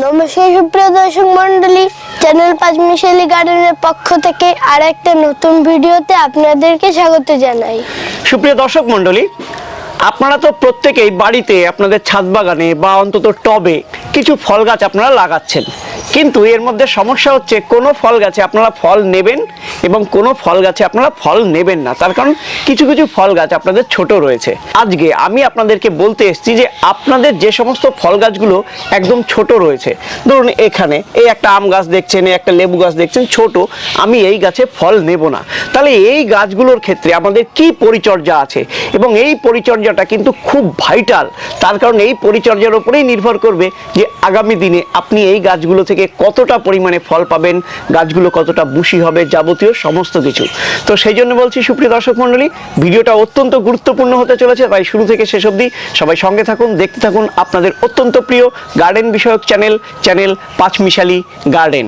নমস্কার, সুপ্রিয় দর্শক মন্ডলী চ্যানেল পাঁচ মিশালি গার্ডেনের পক্ষ থেকে আর একটা নতুন ভিডিওতে আপনাদেরকে স্বাগত জানাই। সুপ্রিয় দর্শক মন্ডলী আপনারা তো প্রত্যেকেই বাড়িতে আপনাদের ছাদ বাগানে বা অন্তত টবে কিছু ফল গাছ আপনারা লাগাচ্ছেন। কিন্তু এর মধ্যে সমস্যা হচ্ছে, কোনো ফল গাছে আপনারা ফল নেবেন এবং কোনো ফল গাছে আপনারা ফল নেবেন না। তার কারণ কিছু কিছু ফল গাছ আপনাদের ছোট রয়েছে। আজকে আমি আপনাদেরকে বলতে এসেছি যে আপনাদের যে সমস্ত ফল গাছগুলো একদম ছোট রয়েছে। ধরুন এখানে এই একটা আম গাছ দেখছেন, এই একটা লেবু গাছ দেখছেন, ছোট, আমি এই গাছে ফল নেব না। তাহলে এই গাছগুলোর ক্ষেত্রে আমাদের কি পরিচর্যা আছে? এবং এই পরিচর্যাটা কিন্তু খুব ভাইটাল তার কারণ এই পরিচর্যার উপরেই নির্ভর করবে যে আগামী দিনে আপনি এই গাছগুলো থেকে কতটা পরিমাণে ফল পাবেন, গাছগুলো কতটা বুশি হবে যাবতীয় সমস্ত কিছু। তো সেই জন্য বলছি, সুপ্রিয় দর্শক মণ্ডলী, ভিডিওটা অত্যন্ত গুরুত্বপূর্ণ হতে চলেছে, তাই শুরু থেকে শেষ অবধি সবাই সঙ্গে থাকুন, দেখতে থাকুন আপনাদের অত্যন্ত প্রিয় গার্ডেন বিষয়ক চ্যানেল চ্যানেল পাঁচমিশালি গার্ডেন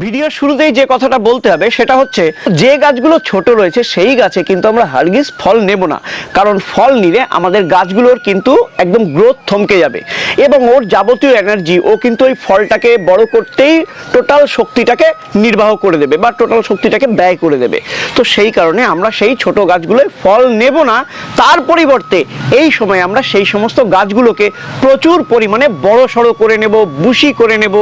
ভিডিও শুরুতেই যে কথাটা বলতে হবে, সেটা হচ্ছে যে গাছগুলো ছোট রয়েছে সেই গাছে কিন্তু আমরা হারগিস ফল নেব না। কারণ ফল নিলে আমাদের গাছগুলোর কিন্তু একদম গ্রোথ থমকে যাবে। এবং ওর যাবতীয় এনার্জি ও কিন্তু ওই ফলটাকে বড় করতেই টোটাল শক্তিটাকে নির্বাহ করে দেবে বা টোটাল শক্তিটাকে ব্যয় করে দেবে। তো সেই কারণে আমরা সেই ছোট গাছগুলোয় ফল নেব না। তার পরিবর্তে এই সময় আমরা সেই সমস্ত গাছগুলোকে প্রচুর পরিমাণে বড় সড়ো করে নেব বুশি করে নেব।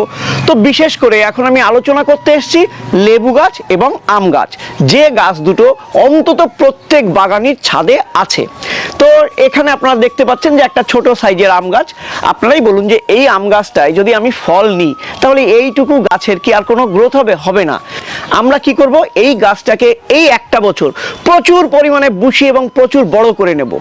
তো বিশেষ করে এখন আমি আলোচনা করতে এসেছি, লেবু গাছ এবং আম গাছ। যে গাছ দুটো অন্তত প্রত্যেক বাগানের ছাদে আছে। তো এখানে আপনারা দেখতে পাচ্ছেন যে একটা ছোট সাইজের আম গাছ। আপনারাই বলুন যে এই আম গাছটায় যদি আমি ফল নিই, তাহলে এইটুকু গাছের কি আর কোনো গ্রোথ হবে? হবে না। আমরা কি করব? এই গাছটাকে এই একটা বছর প্রচুর পরিমাণে বুশি এবং প্রচুর বড় করে নেব।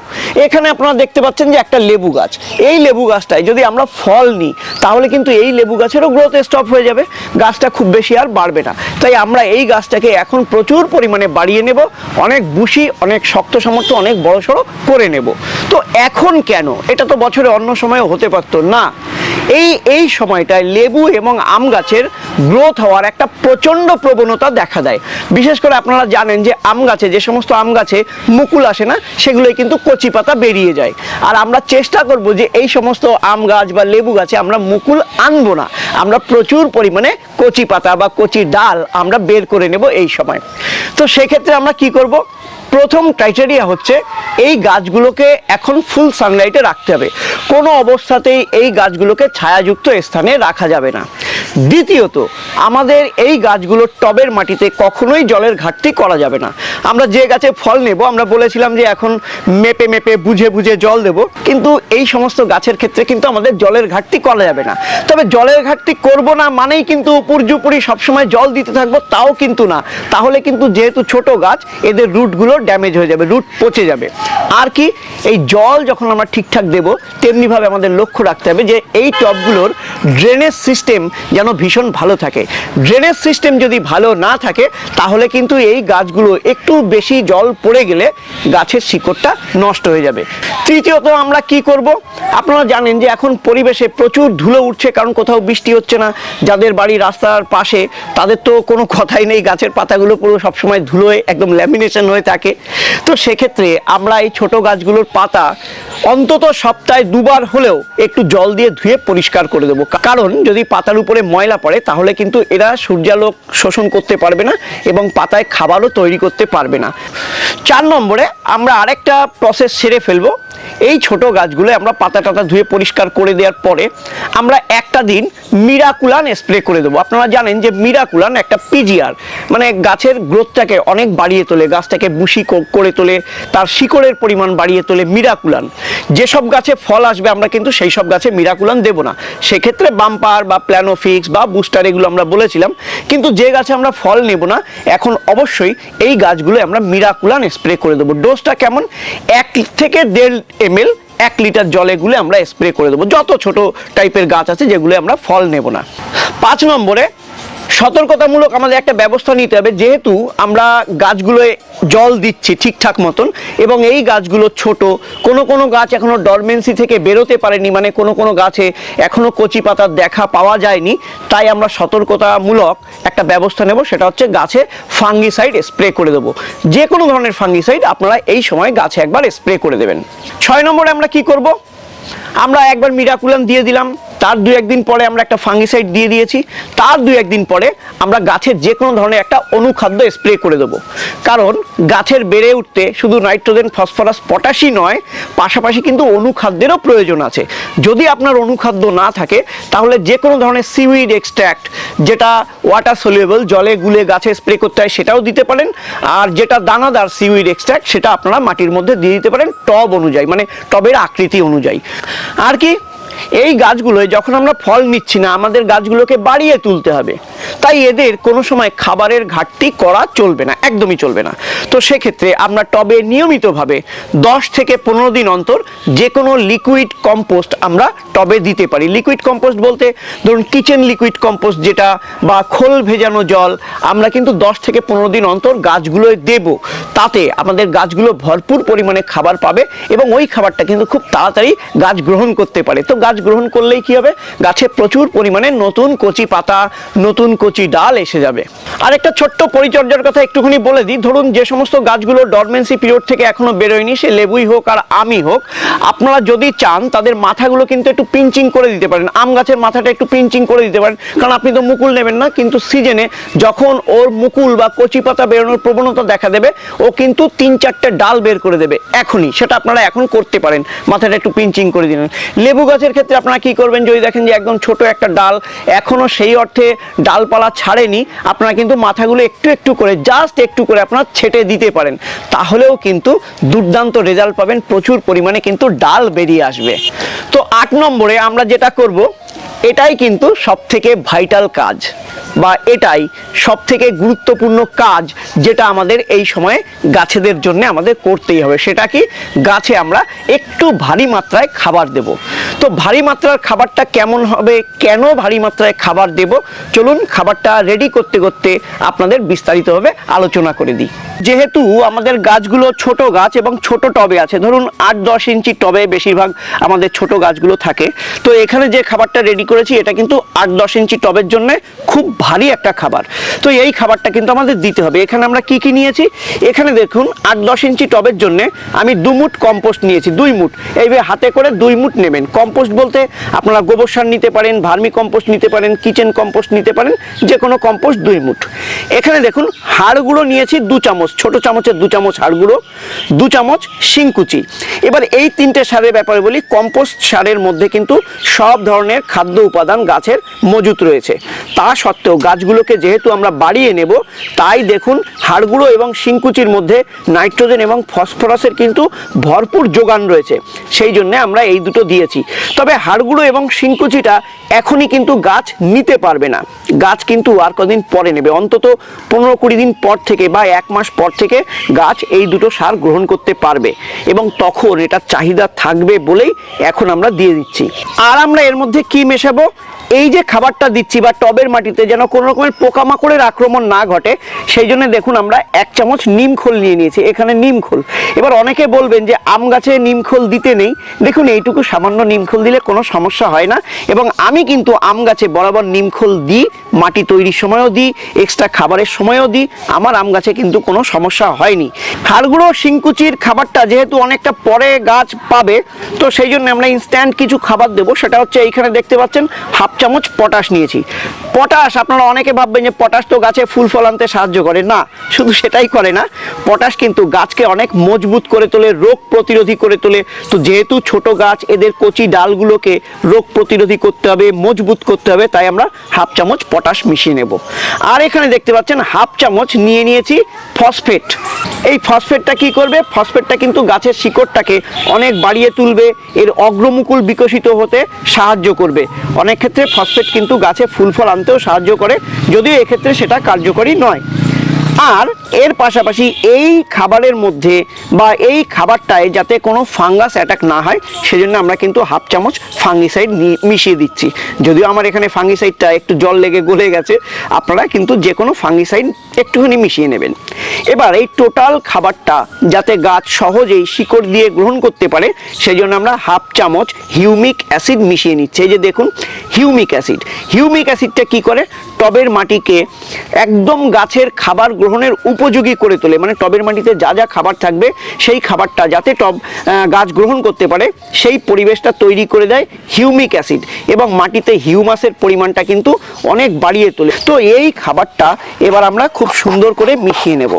এখানে আপনারা দেখতে পাচ্ছেন যে একটা লেবু গাছ। এই লেবু গাছটায় যদি আমরা ফল নিই, তাহলে কিন্তু এই লেবু গাছেরও গ্রোথ স্টপ হয়ে যাবে। গাছটা খুব বেশি আর বাড়বে না। তাই আমরা এই গাছটাকে এখন প্রচুর পরিমাণে বাড়িয়ে নেব। অনেক বুশি অনেক শক্ত সামর্থ্য, অনেক বড় সড়ো করে নেব। তো এখন কেন? এটা তো বছরে অন্য সময়ও হতে পারতো না। এই এই সময়টায় লেবু এবং আম গাছের গ্রোথ হওয়ার একটা প্রচণ্ড প্রবণতা দেখা দেয়। বিশেষ করে আপনারা জানেন যে আম গাছে, যে সমস্ত আম গাছে মুকুল আসে না, সেগুলোই কিন্তু কচি পাতা বেরিয়ে যায়। আর আমরা চেষ্টা করব যে এই সমস্ত আম গাছ বা লেবু গাছে আমরা মুকুল আনব না। আমরা প্রচুর পরিমাণে কচি পাতা বা কচি ডাল আমরা বের করে নেব এই সময়। তো সেক্ষেত্রে আমরা কি করব? প্রথম ক্রাইটেরিয়া হচ্ছে এই গাছগুলোকে এখন ফুল সানলাইটে রাখতে হবে। কোনো অবস্থাতেই এই গাছগুলোকে ছায়াযুক্ত স্থানে রাখা যাবে না। দ্বিতীয়ত, আমাদের এই গাছগুলোর টবের মাটিতে কখনোই জলের ঘাটতি করা যাবে না। আমরা যে গাছে ফল নেব, আমরা বলেছিলাম যে এখন মেপে মেপে বুঝে বুঝে জল দেব, কিন্তু এই সমস্ত গাছের ক্ষেত্রে কিন্তু আমাদের জলের ঘাটতি করা যাবে না। তবে জলের ঘাটতি করব না মানেই কিন্তু উপর্যুপুরি সবসময় জল দিতে থাকব, তাও কিন্তু না। তাহলে কিন্তু যেহেতু ছোট গাছ, এদের রুটগুলো ড্যামেজ হয়ে যাবে, রুট পচে যাবে। আর কি, এই জল যখন আমরা ঠিকঠাক দেব, তেমনিভাবে আমাদের লক্ষ্য রাখতে হবে যে এই টবগুলোর ড্রেনেজ সিস্টেম যেন ভীষণ ভালো থাকে। ড্রেনেজ সিস্টেম যদি ভালো না থাকে, তাহলে কিন্তু এই গাছগুলো একটু বেশি জল পড়ে গেলে গাছের শিকড়টা নষ্ট হয়ে যাবে। তৃতীয়ত আমরা কি করব? আপনারা জানেন যে এখন পরিবেশে প্রচুর ধুলো উঠছে, কারণ কোথাও বৃষ্টি হচ্ছে না। যাদের বাড়ি রাস্তার পাশে, তাদের তো কোনো কথাই নেই। গাছের পাতাগুলো পুরো সবসময় ধুলোয় একদম ল্যামিনেশন হয়ে থাকে। তো সেক্ষেত্রে আমরা এই ছোট গাছগুলোর পাতা অন্তত সপ্তাহে দুবার হলেও একটু জল দিয়ে ধুয়ে পরিষ্কার করে দেবো। কারণ যদি পাতার উপরে ময়লা পড়ে, তাহলে কিন্তু এরা সূর্যালোক শোষণ করতে পারবে না এবং পাতায় খাবারও তৈরি করতে পারবে না। চার নম্বরে আমরা আরেকটা প্রসেস সেরে ফেলব। এই ছোট গাছগুলো আমরা পাতা টাতা ধুয়ে পরিষ্কার করে দেওয়ার পরে আমরা একটা দিন মিরাকুলান স্প্রে করে দেবো। আপনারা জানেন যে মিরাকুলান একটা পিজিআর মানে গাছের গ্রোথটাকে অনেক বাড়িয়ে তোলে, গাছটাকে বুশি করে তোলে, তার শিকড়ের পরিমাণ বাড়িয়ে তোলে মিরাকুলান যেসব গাছে ফল আসবে আমরা কিন্তু সেই সব গাছে মিরাকুলান দেবো না। সেক্ষেত্রে বাম্পার বা প্ল্যানোফিক্স বা বুস্টার এগুলো আমরা বলেছিলাম, কিন্তু যে গাছে আমরা ফল নেব না, এখন অবশ্যই এই গাছগুলো আমরা মিরাকুলান স্প্রে করে দেবো। ডোজটা কেমন? এক থেকে দেড় এম এল এক লিটার জলে গুলে আমরা স্প্রে করে দেবো। যত ছোট টাইপের গাছ আছে যেগুলো আমরা ফল নেব না। পাঁচ নম্বরে সতর্কতামূলক আমাদের একটা ব্যবস্থা নিতে হবে, যেহেতু আমরা গাছগুলোয় জল দিচ্ছি ঠিকঠাক মতন, এবং এই গাছগুলো ছোট, কোনো কোনো গাছ এখনও ডরমেন্সি থেকে বেরোতে পারেনি মানে কোনো কোনো গাছে এখনও কচি পাতার দেখা পাওয়া যায়নি, তাই আমরা সতর্কতামূলক একটা ব্যবস্থা নেব, সেটা হচ্ছে গাছে ফাঙ্গিসাইড স্প্রে করে দেবো। যে কোনো ধরনের ফাঙ্গিসাইড আপনারা এই সময় গাছে একবার স্প্রে করে দেবেন। ছয় নম্বরে আমরা কি করব? আমরা একবার মিরাকুলাম দিয়ে দিলাম তার দু একদিন পরে আমরা একটা ফাঙ্গিসাইড দিয়ে দিয়েছি, তার দু একদিন পরে আমরা গাছের যে কোনো ধরনের একটা অনুখাদ্য স্প্রে করে দেবো। কারণ গাছের বেড়ে উঠতে শুধু নাইট্রোজেন ফসফরাস পটাশই নয়, পাশাপাশি কিন্তু অনুখাদ্যেরও প্রয়োজন আছে। যদি আপনার অনুখাদ্য না থাকে, তাহলে যে কোনো ধরনের সিউইড এক্সট্র্যাক্ট যেটা ওয়াটার সলিউবল জলে গুলে গাছে স্প্রে করতে হয়, সেটাও দিতে পারেন। আর যেটা দানাদার সিউইড এক্সট্র্যাক্ট সেটা আপনারা মাটির মধ্যে দিয়ে দিতে পারেন টব অনুযায়ী মানে টবের আকৃতি অনুযায়ী। আর কি? এই গাছগুলোয় যখন আমরা ফল নিচ্ছি না, আমাদের গাছগুলোকে বাড়িয়ে তুলতে হবে। তাই এদের কোনো সময় খাবারের ঘাটতি করা চলবে না, একদমই চলবে না। তো সেক্ষেত্রে আমরা টবে নিয়মিতভাবে দশ থেকে পনেরো দিন অন্তর যে কোনো লিকুইড কম্পোস্ট আমরা টবে দিতে পারি। লিকুইড কম্পোস্ট বলতে ধরুন কিচেন লিকুইড কম্পোস্ট যেটা বা খোল ভেজানো জল, আমরা কিন্তু দশ থেকে পনেরো দিন অন্তর গাছগুলোয় দেব। তাতে আমাদের গাছগুলো ভরপুর পরিমাণে খাবার পাবে এবং ওই খাবারটা কিন্তু খুব তাড়াতাড়ি গাছ গ্রহণ করতে পারে। তো গাছ গ্রহণ করলেই কি হবে? গাছে প্রচুর পরিমাণে নতুন কচি পাতা, নতুন কচি ডাল এসে যাবে। আর একটা ছোট্ট পরিচর্যার কথা একটুখানি বলে দিই। ধরুন, যে সমস্ত গাছগুলো ডরমেন্সি পিরিয়ড থেকে এখনও বেরোয়নি, সে লেবুই হোক আর আমই হোক, আপনারা যদি চান, তাদের মাথাগুলো কিন্তু একটু পিঞ্চিং করে দিতে পারেন। আম গাছের মাথাটা একটু পিঞ্চিং করে দিতে পারেন। কারণ আপনি তো মুকুল নেবেন না, কিন্তু সিজনে যখন ওর মুকুল বা কচি পাতা বেরোনোর প্রবণতা দেখা দেবে, ও কিন্তু তিন চারটে ডাল বের করে দেবে এখনই। সেটা আপনারা এখন করতে পারেন। মাথাটা একটু পিঞ্চিং করে দিলেন। লেবু গাছের ক্ষেত্রে আপনারা কি করবেন? যদি দেখেন যে একদম ছোট একটা ডাল, এখনও সেই অর্থে ডালপালা ছাড়েনি, আপনারা কিন্তু মাথাগুলো একটু একটু করে জাস্ট একটু করে আপনারা ছেটে দিতে পারেন। তাহলেও কিন্তু দুর্দান্ত রেজাল্ট পাবেন। প্রচুর পরিমাণে কিন্তু ডাল বেরিয়ে আসবে। তো আট নম্বরে আমরা যেটা করব এটাই কিন্তু সব থেকে ভাইটাল কাজ বা এটাই সব থেকে গুরুত্বপূর্ণ কাজ যেটা আমাদের এই সময়ে গাছেদের জন্য আমাদের করতেই হবে। সেটা কি? গাছে আমরা একটু ভারী মাত্রায় খাবার দেব। তো ভারী মাত্রার খাবারটা কেমন হবে? কেন ভারী মাত্রায় খাবার দেব? চলুন খাবারটা রেডি করতে করতে আপনাদের বিস্তারিতভাবে আলোচনা করে দিই। যেহেতু আমাদের গাছগুলো ছোট গাছ এবং ছোট টবে আছে, ধরুন আট দশ ইঞ্চি টবে বেশিরভাগ আমাদের ছোট গাছগুলো থাকে, তো এখানে যে খাবারটা রেডি করেছি, এটা কিন্তু আট দশ ইঞ্চি টবের জন্য খুব ভারী একটা খাবার। তো এই খাবারটা কিন্তু আমাদের দিতে হবে। এখানে আমরা কি কি নিয়েছি? এখানে দেখুন, আট দশ ইঞ্চি টবের জন্য আমি দু মুঠ কম্পোস্ট নিয়েছি, দুই মুট এইভাবে হাতে করে দুই মুট নেবেন। কম্পোস্ট বলতে আপনারা গোবর সার নিতে পারেন, ভার্মি কম্পোস্ট নিতে পারেন, কিচেন কম্পোস্ট নিতে পারেন যে কোনো কম্পোস্ট দুই মুঠ। এখানে দেখুন, হাড়গুলো নিয়েছি দু চামচ। ছোট চামচের দু চামচ হাড়গুলো দু চামচ শিংকুচি। এবার এই তিনটে সারের ব্যাপারে বলি, কম্পোস্ট সারের মধ্যে কিন্তু সব ধরনের খাদ্য উপাদান গাছের মজুত রয়েছে। তা সত্ত্বেও গাছগুলোকে যেহেতু আমরা বাড়িয়ে নেব, তাই দেখুন হাড়গুলো এবং শিংকুচির মধ্যে নাইট্রোজেন এবং ফসফরাসের কিন্তু ভরপুর যোগান রয়েছে। সেই জন্য আমরা এই দুটো দিয়েছি। তবে হাড়গুলো এবং শিংকুচিটা এখনই কিন্তু গাছ নিতে পারবে না। গাছ কিন্তু আর কদিন পরে নেবে। অন্তত পনেরো কুড়ি দিন পর থেকে বা এক মাস পর থেকে গাছ এই দুটো সার গ্রহণ করতে পারবে এবং তখন এটা চাহিদা থাকবে বলেই এখন আমরা দিয়ে দিচ্ছি। আর আমরা এর মধ্যে কি মেশাবো? এই যে খাবারটা দিচ্ছি বা টবের মাটিতে যেন কোনো রকমের পোকামাকড়ের আক্রমণ না ঘটে, সেই জন্য দেখুন আমরা এক চামচ নিমখোল নিয়ে নিয়েছি, এখানে নিমখোল এবার অনেকে বলবেন যে আম গাছে নিমখোল দিতে নেই। দেখুন, এইটুকু সামান্য নিমখোল দিলে কোনো সমস্যা হয় না এবং আমি কিন্তু আম গাছে বরাবর নিমখোল দিই, মাটি তৈরির সময়ও দিই এক্সট্রা খাবারের সময়ও দিই, আমার আম গাছে কিন্তু কোনো সমস্যা হয়নি। হাড়গুঁড়ো, শিংকুচির খাবারটা যেহেতু অনেকটা পরে গাছ পাবে, তো সেই জন্য আমরা ইনস্ট্যান্ট কিছু খাবার দেবো, সেটা হচ্ছে এইখানে দেখতে পাচ্ছেন, হাফ চামচ পটাশ নিয়েছি। পটাশ, আপনারা অনেকে ভাববেন যে পটাশ তো গাছে ফুল ফল আনতে সাহায্য করে। না, শুধু সেটাই করে না, পটাশ কিন্তু গাছকে অনেক মজবুত করে তোলে, রোগ প্রতিরোধী করে তোলে। তো যেহেতু ছোট গাছ, এদের কচি ডালগুলোকে রোগ প্রতিরোধী করতে হবে, মজবুত করতে হবে, তাই আমরা হাফ চামচ পটাশ মিশিয়ে নেব। আর এখানে দেখতে পাচ্ছেন, হাফ চামচ নিয়ে নিয়েছি ফসফেট। এই ফসফেটটা কি করবে? ফসফেটটা কিন্তু গাছের শিকড়টাকে অনেক বাড়িয়ে তুলবে, এর অগ্রমুকুল বিকশিত হতে সাহায্য করবে। অনেক ক্ষেত্রে ফসফেট কিন্তু গাছে ফুল ফল আনতেও সাহায্য করে যদিও এক্ষেত্রে সেটা কার্যকরী নয়। আর এর পাশাপাশি এই খাবারের মধ্যে বা এই খাবারটায় যাতে কোনো ফাঙ্গাস অ্যাটাক না হয়, সেজন্য আমরা কিন্তু হাফ চামচ ফাঙ্গিসাইড মিশিয়ে দিচ্ছি। যদিও আমার এখানে ফাঙ্গিসাইডটা একটু জল লেগে গলে গেছে, আপনারা কিন্তু যে কোনো ফাঙ্গিসাইড একটুখানি মিশিয়ে নেবেন। এবার এই টোটাল খাবারটা যাতে গাছ সহজেই শিকড় দিয়ে গ্রহণ করতে পারে সেই জন্য আমরা হাফ চামচ হিউমিক অ্যাসিড মিশিয়ে নিচ্ছি। এই যে দেখুন, হিউমিক অ্যাসিড। হিউমিক অ্যাসিডটা কি করে? টবের মাটিকে একদম গাছের খাবার গ্রহণের উপযোগী করে তোলে। মানে টবের মাটিতে যা যা খাবার থাকবে, সেই খাবারটা যাতে টব গাছ গ্রহণ করতে পারে, সেই পরিবেশটা তৈরি করে দেয় হিউমিক অ্যাসিড এবং মাটিতে হিউমাসের পরিমাণটা কিন্তু অনেক বাড়িয়ে তোলে। তো এই খাবারটা এবার আমরা খুব সুন্দর করে মিশিয়ে নেব।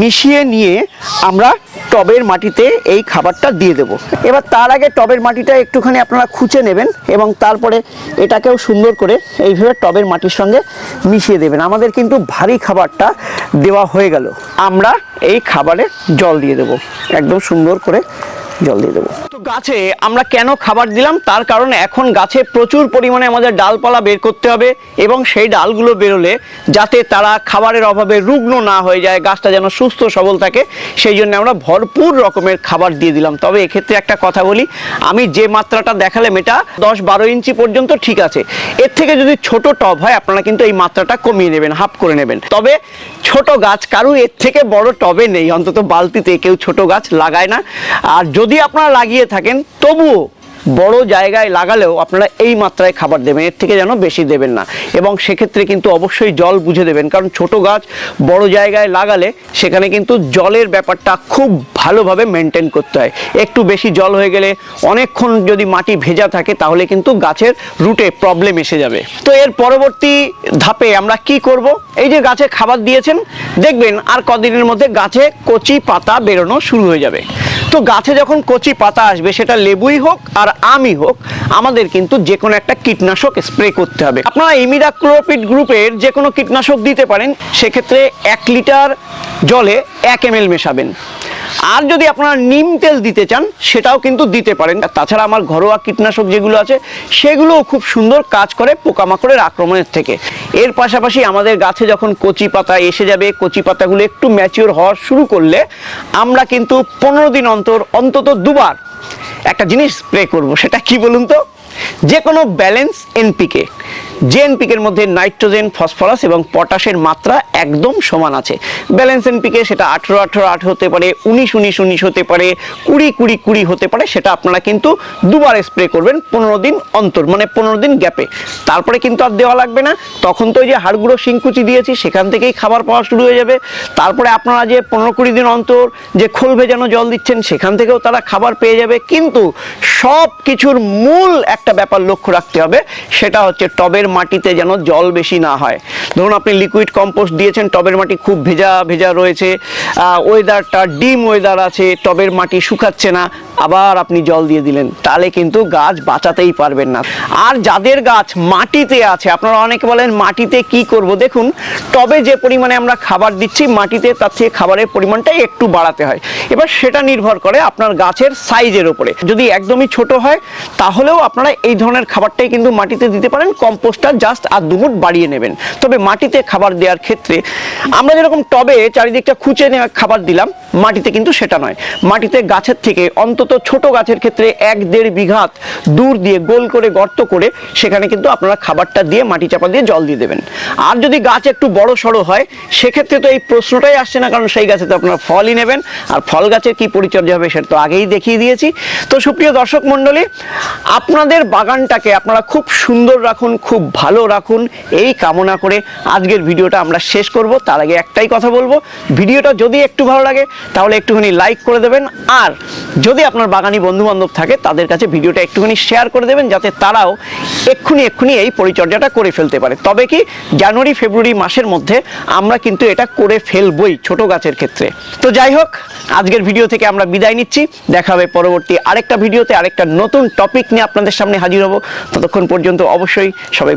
মিশিয়ে নিয়ে আমরা টবের মাটিতে এই খাবারটা দিয়ে দেব। এবার তার আগে টবের মাটিটা একটুখানি আপনারা খুঁচে নেবেন এবং তারপরে এটাকেও সুন্দর করে এইভাবে টবের মাটির সঙ্গে মিশিয়ে দেবেন। আমাদের কিন্তু ভারী খাবারটা দেওয়া হয়ে গেল। আমরা এই খাবারে জল দিয়ে দেব। একদম সুন্দর করে জল দিয়ে দেবো। তো গাছে আমরা কেন খাবার দিলাম? তার কারণে এখন গাছে প্রচুর পরিমাণে আমাদের ডালপালা বের করতে হবে এবং সেই ডালগুলো বেরোলে যাতে তারা খাবারের অভাবে রুগ্ন না হয়ে যায়, গাছটা যেন সুস্থ সবল থাকে, সেই জন্য আমরা ভরপুর রকমের খাবার দিয়ে দিলাম। তবে এক্ষেত্রে একটা কথা বলি, আমি যে মাত্রাটা দেখালাম এটা দশ বারো ইঞ্চি পর্যন্ত ঠিক আছে। এর থেকে যদি ছোট টব হয়, আপনারা কিন্তু এই মাত্রাটা কমিয়ে নেবেন, হাফ করে নেবেন। তবে ছোট গাছ কারু, এর থেকে বড় টবে নেই, অন্তত বালতিতে কেউ ছোট গাছ লাগায় না। আর যদি আপনারা লাগিয়ে থাকেন, তবুও বড় জায়গায় লাগালেও আপনারা এই মাত্রায় খাবার দেবেন। এর থেকে যেন বেশি দেবেন না। এবং সেক্ষেত্রে কিন্তু অবশ্যই জল বুঝে দেবেন। কারণ ছোট গাছ বড় জায়গায় লাগালে সেখানে কিন্তু জলের ব্যাপারটা খুব ভালোভাবে মেনটেন করতে হয়। একটু বেশি জল হয়ে গেলে অনেকক্ষণ যদি মাটি ভেজা থাকে, তাহলে কিন্তু গাছের রুটে প্রবলেম এসে যাবে। তো এর পরবর্তী ধাপে আমরা কি করব? এই যে গাছে খাবার দিয়েছেন, দেখবেন আর কদিনের মধ্যে গাছে কচি পাতা বেরোনো শুরু হয়ে যাবে। তো গাছে যখন কচি পাতা আসবে, সেটা লেবুই হোক আর আমি হোক, আমাদের কিন্তু যে কোনো একটা কীটনাশক স্প্রে করতে হবে। আপনারা ইমিডাক্লোপিড গ্রুপের যে কোনো কীটনাশক দিতে পারেন, সেক্ষেত্রে এক লিটার জলে এক এম এল মেশাবেন। আর যদি আপনারা নিম তেল দিতে চান, সেটাও কিন্তু দিতে পারেন। তাছাড়া আমার ঘরোয়া কীটনাশক যেগুলো আছে, সেগুলোও খুব সুন্দর কাজ করে পোকামাকড়ের আক্রমণের থেকে। এর পাশাপাশি আমাদের গাছে যখন কচি পাতা এসে যাবে, কচি পাতাগুলো একটু ম্যাচিওর হওয়া শুরু করলে আমরা কিন্তু পনেরো দিন অন্তর, অন্তত দুবার একটা জিনিস স্প্রে করব। সেটা কি বলুন তো? যে কোনো ব্যালেন্স এনপিকে যে এনপিকের মধ্যে নাইট্রোজেন, ফসফরাস এবং পটাশের মাত্রা একদম সমান আছে। ব্যালেন্স এনপিকে সেটা আঠেরো আঠেরো, আট হতে পারে, উনিশ উনিশ উনিশ হতে পারে, কুড়ি কুড়ি কুড়ি হতে পারে, সেটা আপনারা কিন্তু দুবার স্প্রে করবেন পনেরো দিন অন্তর মানে পনেরো দিন গ্যাপে তারপরে কিন্তু আর দেওয়া লাগবে না। তখন তো ওই যে হাড়গুঁড়ো শিংকুচি দিয়েছি, সেখান থেকেই খাবার পাওয়া শুরু হয়ে যাবে। তারপরে আপনারা যে পনেরো, কুড়ি দিন অন্তর যে খোল ভেজানো জল দিচ্ছেন, সেখান থেকেও তারা খাবার পেয়ে যাবে। কিন্তু সব কিছুর মূল একটা ব্যাপার লক্ষ্য রাখতে হবে, সেটা হচ্ছে টবের মাটিতে যেন জল বেশি না হয়। ধরুন আপনি লিকুইড কম্পোস্ট দিয়েছেন, টবের মাটি খুব ভেজা ভেজা রয়েছে। ওয়েদারটা ডিম ওয়েদার আছে, টবের মাটি শুকাচ্ছে না, আবার আপনি জল দিয়ে দিলেন। তাহলে কিন্তু গাছ বাঁচাতেই পারবেন না। আর যাদের গাছ মাটিতে আছে, আপনারা অনেকে বলেন, মাটিতে কি করব? দেখুন, টবে যে পরিমাণে আমরা খাবার দিচ্ছি, মাটিতে তার থেকে খাবারের পরিমাণটাই একটু বাড়াতে হয়। এবার সেটা নির্ভর করে আপনার গাছের সাইজের উপরে। যদি একদমই ছোট হয়, তাহলেও আপনারা এই ধরনের খাবারটাই কিন্তু মাটিতে দিতে পারেন কম্পোস্টটা জাস্ট আর দুমুট বাড়িয়ে নেবেন। তবে মাটিতে খাবার দেওয়ার ক্ষেত্রে আমরা যেরকম টবে চারিদিকটা খুঁচে নেওয়া খাবার দিলাম, মাটিতে কিন্তু সেটা নয়। মাটিতে গাছের থেকে অন্তত ছোট গাছের ক্ষেত্রে এক দেড় বিঘাত দূর দিয়ে গোল করে গর্ত করে সেখানে কিন্তু আপনারা খাবারটা দিয়ে মাটি চাপা দিয়ে জল দিয়ে দেবেন। আর যদি গাছ একটু বড় সড়ো হয়, সেক্ষেত্রে তো এই প্রশ্নটাই আসছে না, কারণ সেই গাছে তো আপনারা ফলই নেবেন। আর ফল গাছের কি পরিচর্যা হবে সেটা তো আগেই দেখিয়ে দিয়েছি। তো সুপ্রিয় দর্শক মণ্ডলী, আপনাদের বাগানটাকে আপনারা খুব সুন্দর রাখুন, খুব ভালো রাখুন, এই কামনা করে আজকের ভিডিওটা আমরা শেষ করব। তার আগে একটাই কথা বলব, ভিডিওটা যদি একটু ভালো লাগে, তাহলে একটুখানি লাইক করে দেবেন, আর যদি আপনার বাগানি বন্ধু বান্ধব থাকে, তাদের কাছে ভিডিওটা একটুখানি শেয়ার করে দেবেন, যাতে তারাও এক্ষুনি এক্ষুনি এই পরিচর্যাটা করে ফেলতে পারে। তবে কি, জানুয়ারি, ফেব্রুয়ারি মাসের মধ্যে আমরা কিন্তু এটা করে ফেলবই ছোট গাছের ক্ষেত্রে। তো যাই হোক, আজকের ভিডিও থেকে আমরা বিদায় নিচ্ছি। দেখা হবে পরবর্তী আরেকটা ভিডিওতে, আরেকটা নতুন টপিক নিয়ে আপনাদের সামনে হাজির হব। ততক্ষণ পর্যন্ত অবশ্যই সবাই